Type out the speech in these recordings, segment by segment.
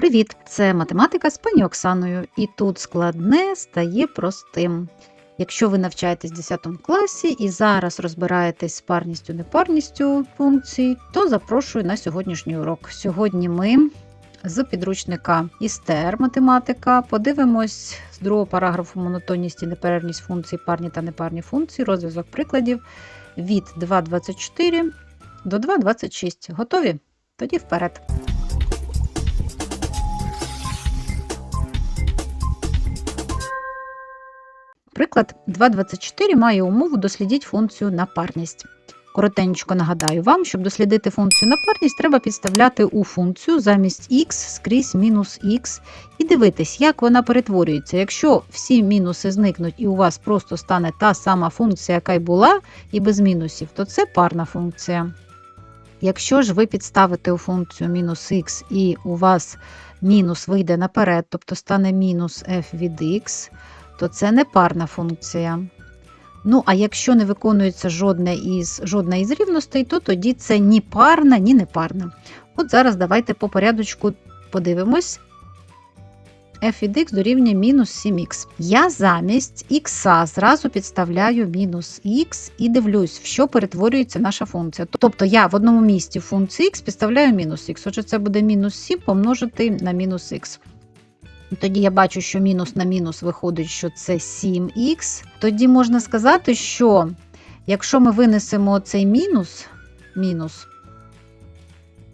Привіт! Це математика з пані Оксаною, і тут складне стає простим. Якщо ви навчаєтесь в 10 класі і зараз розбираєтесь з парністю непарністю функцій, то запрошую на сьогоднішній урок. Сьогодні ми з підручника Істер математика подивимось з другого параграфу монотонність і неперервність функцій, парні та непарні функції, розв'язок прикладів від 2.24 до 2.26. Готові? Тоді вперед. Приклад 2.24 має умову дослідіть функцію напарність. Коротенько нагадаю вам, щоб дослідити функцію напарність, треба підставляти у функцію замість x скрізь мінус x і дивитись, як вона перетворюється. Якщо всі мінуси зникнуть і у вас просто стане та сама функція, яка й була, і без мінусів, то це парна функція. Якщо ж ви підставите у функцію мінус х і у вас мінус вийде наперед, тобто стане мінус f від x, то це не парна функція. Ну, а якщо не виконується жодна із, жодна із рівностей, то тоді це ні парна, ні непарна. От зараз давайте по порядочку подивимось. f від x дорівнює мінус 7х. Я замість х зразу підставляю мінус х і дивлюсь, в що перетворюється наша функція. Тобто я в одному місці функції х підставляю мінус х. Отже, це буде мінус 7 помножити на мінус х. Тоді я бачу, що мінус на мінус виходить, що це 7х. Тоді можна сказати, що якщо ми винесемо цей мінус, мінус,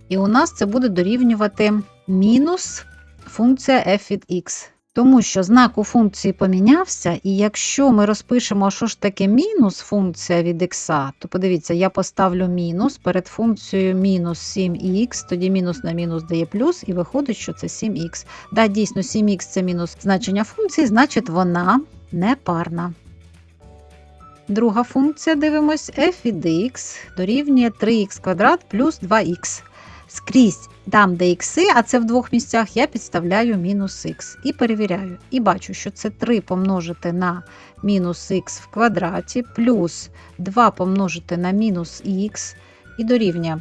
і у нас це буде дорівнювати мінус функція f від x. Тому що знак у функції помінявся, і якщо ми розпишемо, що ж таке мінус функція від x, то подивіться, я поставлю мінус перед функцією мінус 7х, тоді мінус на мінус дає плюс, і виходить, що це 7х. Да, дійсно, 7х це мінус значення функції, значить вона не парна. Друга функція, дивимось, f від x дорівнює 3х квадрат плюс 2х. Скрізь там, де ікси, а це в двох місцях, я підставляю мінус х і перевіряю. І бачу, що це 3 помножити на мінус х в квадраті, плюс 2 помножити на мінус х і дорівнює.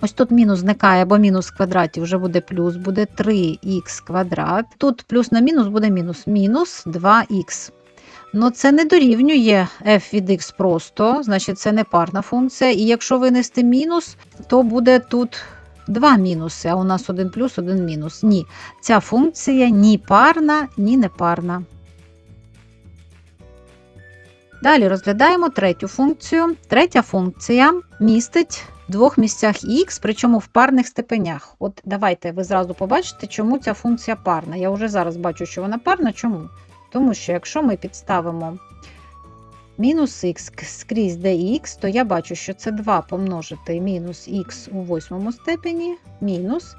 Ось тут мінус зникає, бо мінус в квадраті вже буде плюс, буде 3х квадрат. Тут плюс на мінус буде мінус, мінус 2х. Ну, це не дорівнює f від x просто, значить це не парна функція. І якщо винести мінус, то буде тут два мінуси, а у нас один плюс, один мінус. Ні, ця функція ні парна, ні непарна. Далі розглядаємо третю функцію. Третя функція містить в двох місцях х, причому в парних степенях. От давайте ви зразу побачите, чому ця функція парна. Я вже зараз бачу, що вона парна. Чому? Тому що якщо ми підставимо мінус х скрізь dx, то я бачу, що це 2 помножити мінус х у восьмому степені, мінус,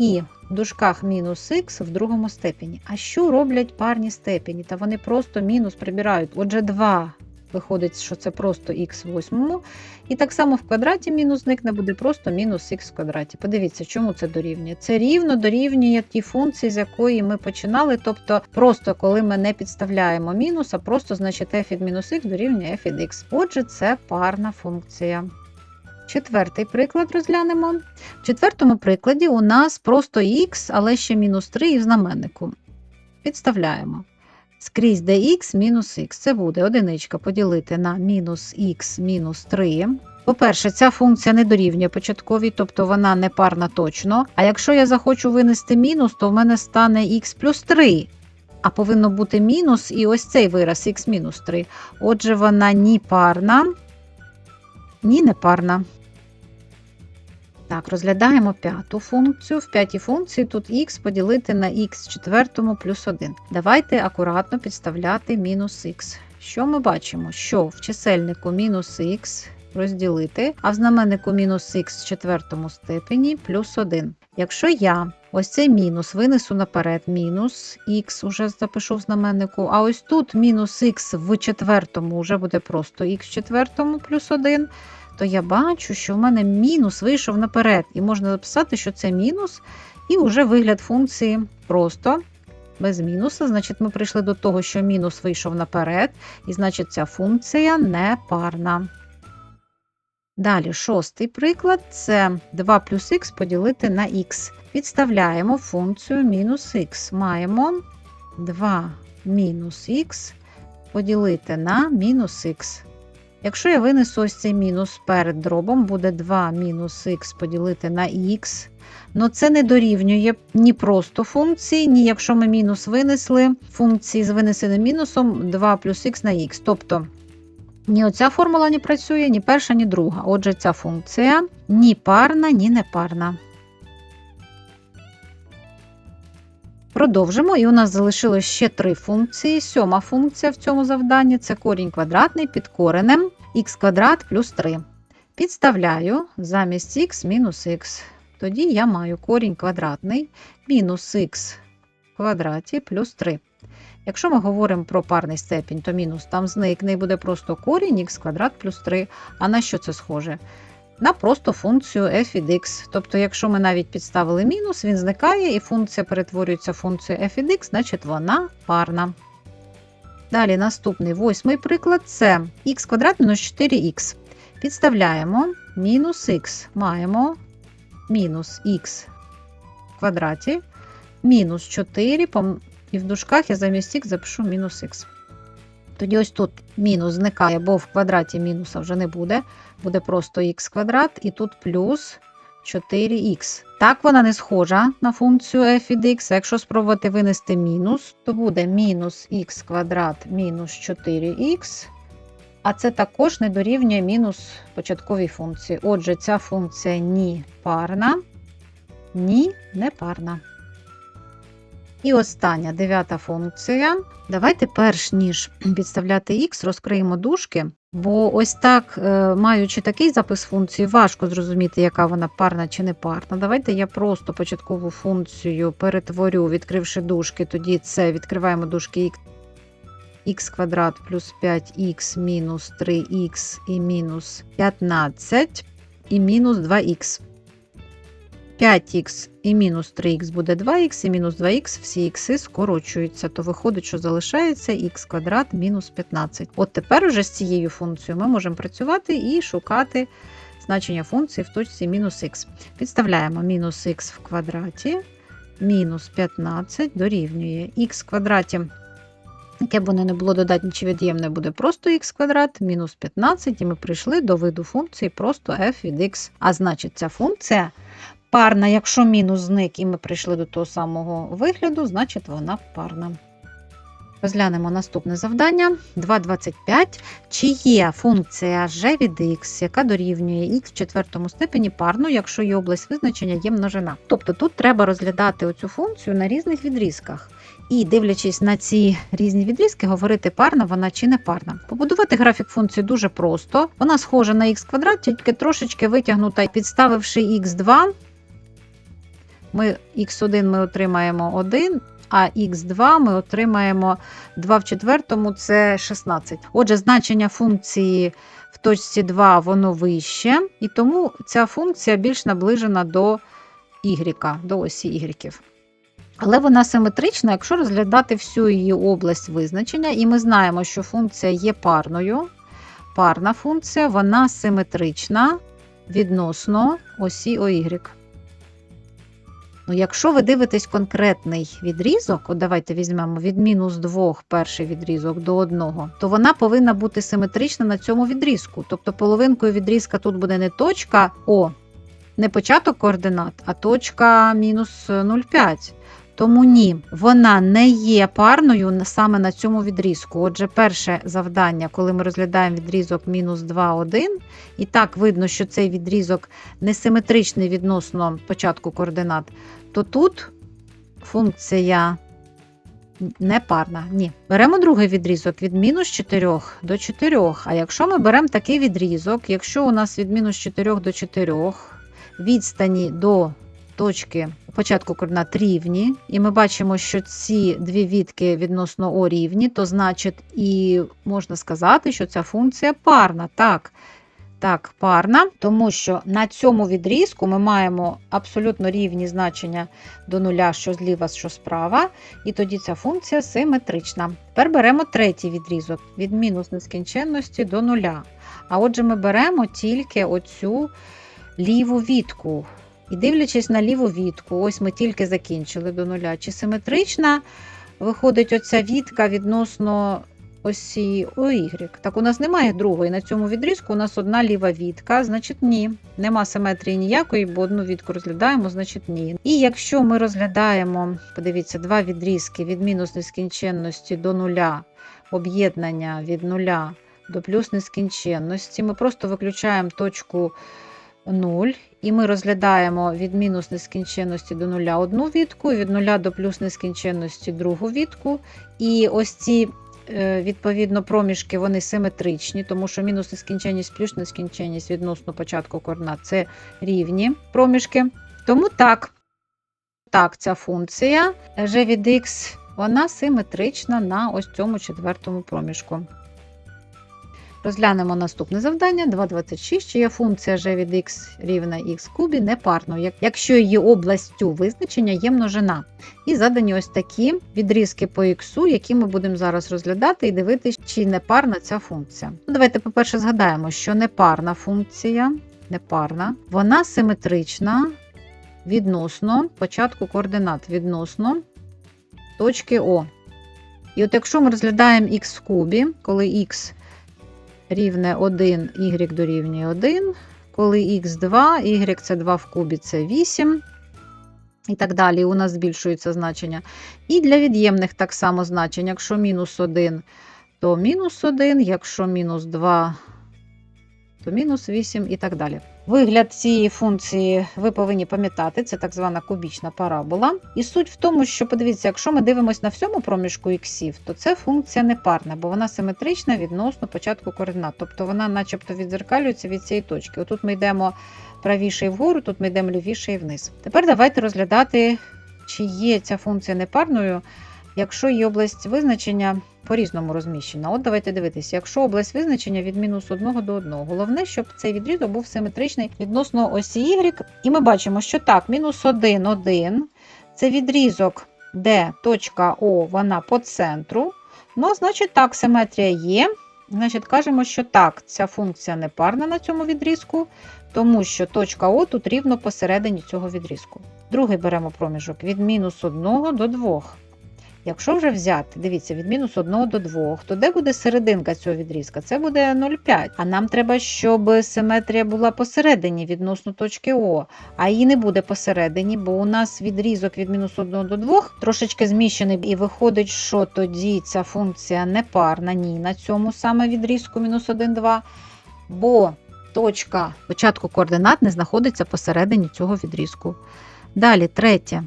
і в дужках мінус х в другому степені. А що роблять парні степені? Та вони просто мінус прибирають. Отже, 2 виходить, що це просто х в восьмому. І так само в квадраті мінус зникне буде просто мінус х в квадраті. Подивіться, чому це дорівнює. Це рівно дорівнює ті функції, з якої ми починали. Тобто, просто коли ми не підставляємо мінус, а просто значить f від мінус х дорівнює f від x. Отже, це парна функція. Четвертий приклад розглянемо. В четвертому прикладі у нас просто х, але ще мінус 3 і в знаменнику. Підставляємо. Скрізь dx мінус х. Це буде одиничка поділити на мінус х мінус 3. По-перше, ця функція не дорівнює початковій, тобто вона не парна точно. А якщо я захочу винести мінус, то в мене стане х плюс 3. А повинно бути мінус і ось цей вираз х мінус 3. Отже, вона ні парна, ні непарна. Так, розглядаємо п'яту функцію. В п'ятій функції тут х поділити на х четвертому плюс 1. Давайте акуратно підставляти мінус х. Що ми бачимо? Що в чисельнику мінус х розділити, а в знаменнику мінус х в четвертому степені плюс 1. Якщо я ось цей мінус винесу наперед, мінус х уже запишу в знаменнику, а ось тут мінус х в четвертому вже буде просто х четвертому плюс 1 то я бачу, що в мене мінус вийшов наперед. І можна записати, що це мінус, і вже вигляд функції просто без мінуса. Значить, ми прийшли до того, що мінус вийшов наперед, і значить, ця функція не парна. Далі, шостий приклад це 2 плюс х поділити на х. Підставляємо функцію мінус х. Маємо 2 мінус х поділити на мінус х. Якщо я винесу ось цей мінус перед дробом, буде 2 мінус х поділити на х. Ну це не дорівнює ні просто функції, ні якщо ми мінус винесли функції з винесеним мінусом 2 плюс х на х. Тобто ні оця формула не працює, ні перша, ні друга. Отже, ця функція ні парна, ні непарна. Продовжимо, і у нас залишилось ще три функції. Сьома функція в цьому завданні це корінь квадратний під коренем х квадрат плюс 3. Підставляю замість х мінус х. Тоді я маю корінь квадратний мінус х в квадраті плюс 3. Якщо ми говоримо про парний степінь, то мінус там зникне і буде просто корінь х квадрат плюс 3. А на що це схоже? На просто функцію f від x. Тобто, якщо ми навіть підставили мінус, він зникає і функція перетворюється в функцію f від x, значить вона парна. Далі наступний восьмий приклад це х квадрат мінус 4х. Підставляємо мінус х. Маємо мінус х квадраті, мінус 4, і в дужках я замість х запишу мінус х. Тоді ось тут мінус зникає, бо в квадраті мінуса вже не буде. Буде просто х квадрат, і тут плюс 4х. Так вона не схожа на функцію f від x. Якщо спробувати винести мінус, то буде мінус х квадрат мінус 4х. А це також не дорівнює мінус початковій функції. Отже, ця функція ні парна, ні не парна. І остання дев'ята функція. Давайте, перш ніж підставляти х, розкриємо дужки, бо ось так, е, маючи такий запис функції, важко зрозуміти, яка вона парна чи не парна. Давайте я просто початкову функцію перетворю, відкривши дужки, тоді це відкриваємо дужки х. квадрат плюс 5х мінус 3х і мінус 15 і мінус 2х. 5х і мінус 3х буде 2х, і мінус 2х, всі х скорочуються, то виходить, що залишається х квадрат мінус 15. От тепер уже з цією функцією ми можемо працювати і шукати значення функції в точці мінус х. Підставляємо мінус х в квадраті, мінус 15 дорівнює х в квадраті. Яке б воно не було додатнє чи від'ємне, буде просто х квадрат, мінус 15, і ми прийшли до виду функції просто f від x. А значить, ця функція парна, якщо мінус зник, і ми прийшли до того самого вигляду, значить вона парна. Розглянемо наступне завдання. 2,25. Чи є функція g від x, яка дорівнює x в четвертому степені парну, якщо її область визначення є множина. Тобто тут треба розглядати оцю функцію на різних відрізках. І, дивлячись на ці різні відрізки, говорити парна вона чи не парна. Побудувати графік функції дуже просто. Вона схожа на х квадрат, тільки трошечки витягнута, підставивши х2, ми х1 ми отримаємо 1, а х2 ми отримаємо 2 в четвертому це 16. Отже, значення функції в точці 2 воно вище, і тому ця функція більш наближена до y, до осі y. Але вона симетрична, якщо розглядати всю її область визначення, і ми знаємо, що функція є парною. Парна функція, вона симетрична відносно осі OY. Ну, Якщо ви дивитесь конкретний відрізок, от давайте візьмемо від мінус 2 перший відрізок до 1, то вона повинна бути симетрична на цьому відрізку. Тобто половинкою відрізка тут буде не точка О, не початок координат, а точка мінус 0,5. Тому ні, вона не є парною саме на цьому відрізку. Отже, перше завдання, коли ми розглядаємо відрізок мінус 2, 1, і так видно, що цей відрізок несиметричний відносно початку координат, то тут функція не парна. Ні. Беремо другий відрізок від мінус 4 до 4. А якщо ми беремо такий відрізок, якщо у нас від мінус 4 до 4 відстані до точки початку координат рівні, і ми бачимо, що ці дві відки відносно О рівні, то значить, і можна сказати, що ця функція парна. Так, Так, парна, тому що на цьому відрізку ми маємо абсолютно рівні значення до нуля, що зліва, що справа, і тоді ця функція симетрична. Тепер беремо третій відрізок від мінус нескінченності до нуля. А отже, ми беремо тільки оцю ліву вітку. І дивлячись на ліву вітку, ось ми тільки закінчили до нуля. Чи симетрична виходить оця вітка відносно осі OY. Так, у нас немає другої. На цьому відрізку у нас одна ліва вітка, значить ні. Нема симетрії ніякої, бо одну вітку розглядаємо, значить ні. І якщо ми розглядаємо, подивіться, два відрізки від мінус нескінченності до нуля, об'єднання від нуля до плюс нескінченності, ми просто виключаємо точку 0, і ми розглядаємо від мінус нескінченності до нуля одну вітку, від нуля до плюс нескінченності другу вітку. І ось ці е, відповідно проміжки вони симетричні, тому що мінус нескінченність плюс нескінченність відносно початку координат це рівні проміжки. Тому так, так, ця функція g від x вона симетрична на ось цьому четвертому проміжку. Розглянемо наступне завдання 2.26, чи є функція g від x рівна x кубі непарною, як- якщо її областю визначення є множина. І задані ось такі відрізки по x, які ми будемо зараз розглядати і дивитися, чи непарна ця функція. Ну, давайте, по-перше, згадаємо, що непарна функція, непарна, вона симетрична відносно початку координат відносно точки О. І от якщо ми розглядаємо х в кубі, коли х рівне 1, y дорівнює 1, коли х2, y це 2 в кубі це 8. І так далі, у нас збільшується значення. І для від'ємних так само значення, Якщо мінус 1, то мінус 1, якщо мінус 2, то мінус 8 і так далі. Вигляд цієї функції ви повинні пам'ятати, це так звана кубічна парабола. І суть в тому, що подивіться, якщо ми дивимося на всьому проміжку іксів, то це функція непарна, бо вона симетрична відносно початку координат. Тобто вона начебто відзеркалюється від цієї точки. Отут ми йдемо правіше і вгору, тут ми йдемо лівіше і вниз. Тепер давайте розглядати, чи є ця функція непарною, якщо її область визначення по-різному розміщена. От давайте дивитися, якщо область визначення від мінус 1 до 1. Головне, щоб цей відрізок був симетричний відносно осі Y. І ми бачимо, що так, мінус 1, 1 це відрізок, де точка О вона по центру. Ну, значить, так, симетрія є. Значить, кажемо, що так, ця функція непарна на цьому відрізку, тому що точка О тут рівно посередині цього відрізку. Другий беремо проміжок від мінус 1 до 2. Якщо вже взяти, дивіться, від мінус 1 до 2, то де буде серединка цього відрізка? Це буде 0,5. А нам треба, щоб симетрія була посередині відносно точки О. А її не буде посередині, бо у нас відрізок від мінус 1 до 2 трошечки зміщений, і виходить, що тоді ця функція не парна ні на цьому саме відрізку мінус 1, 2. Бо точка початку координат не знаходиться посередині цього відрізку. Далі, третє.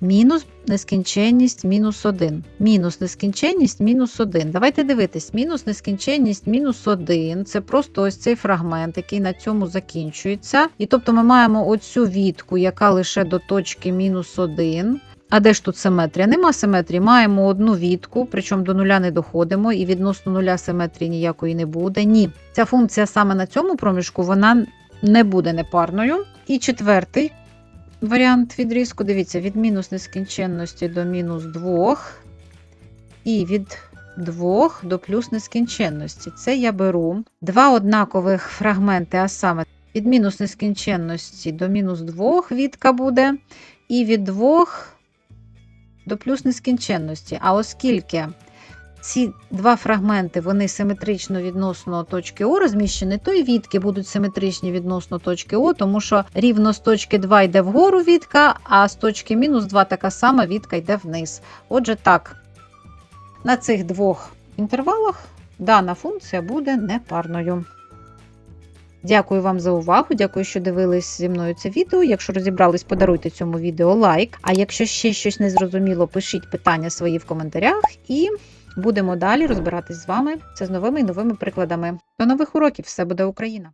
Мінус нескінченність мінус 1. Мінус нескінченність мінус 1. Давайте дивитись, мінус нескінченність мінус 1 це просто ось цей фрагмент, який на цьому закінчується. І тобто ми маємо оцю вітку, яка лише до точки мінус 1. А де ж тут симетрія? Нема симетрії. Маємо одну вітку, причому до нуля не доходимо, і відносно нуля симетрії ніякої не буде. Ні. Ця функція саме на цьому проміжку вона не буде непарною. І четвертий варіант відрізку. Дивіться, від мінус нескінченності до мінус 2, і від 2 до плюс нескінченності. Це я беру два однакових фрагменти, а саме від мінус нескінченності до мінус 2 відка буде, і від 2 до плюс нескінченності. А оскільки ці два фрагменти вони симетрично відносно точки О розміщені, то і відки будуть симетричні відносно точки О, тому що рівно з точки 2 йде вгору відка, а з точки мінус 2 така сама відка йде вниз. Отже, так, на цих двох інтервалах дана функція буде непарною. Дякую вам за увагу. Дякую, що дивились зі мною це відео. Якщо розібрались, подаруйте цьому відео лайк. А якщо ще щось не зрозуміло, пишіть питання свої в коментарях і будемо далі розбиратись з вами. Це з новими і новими прикладами. До нових уроків! Все буде Україна!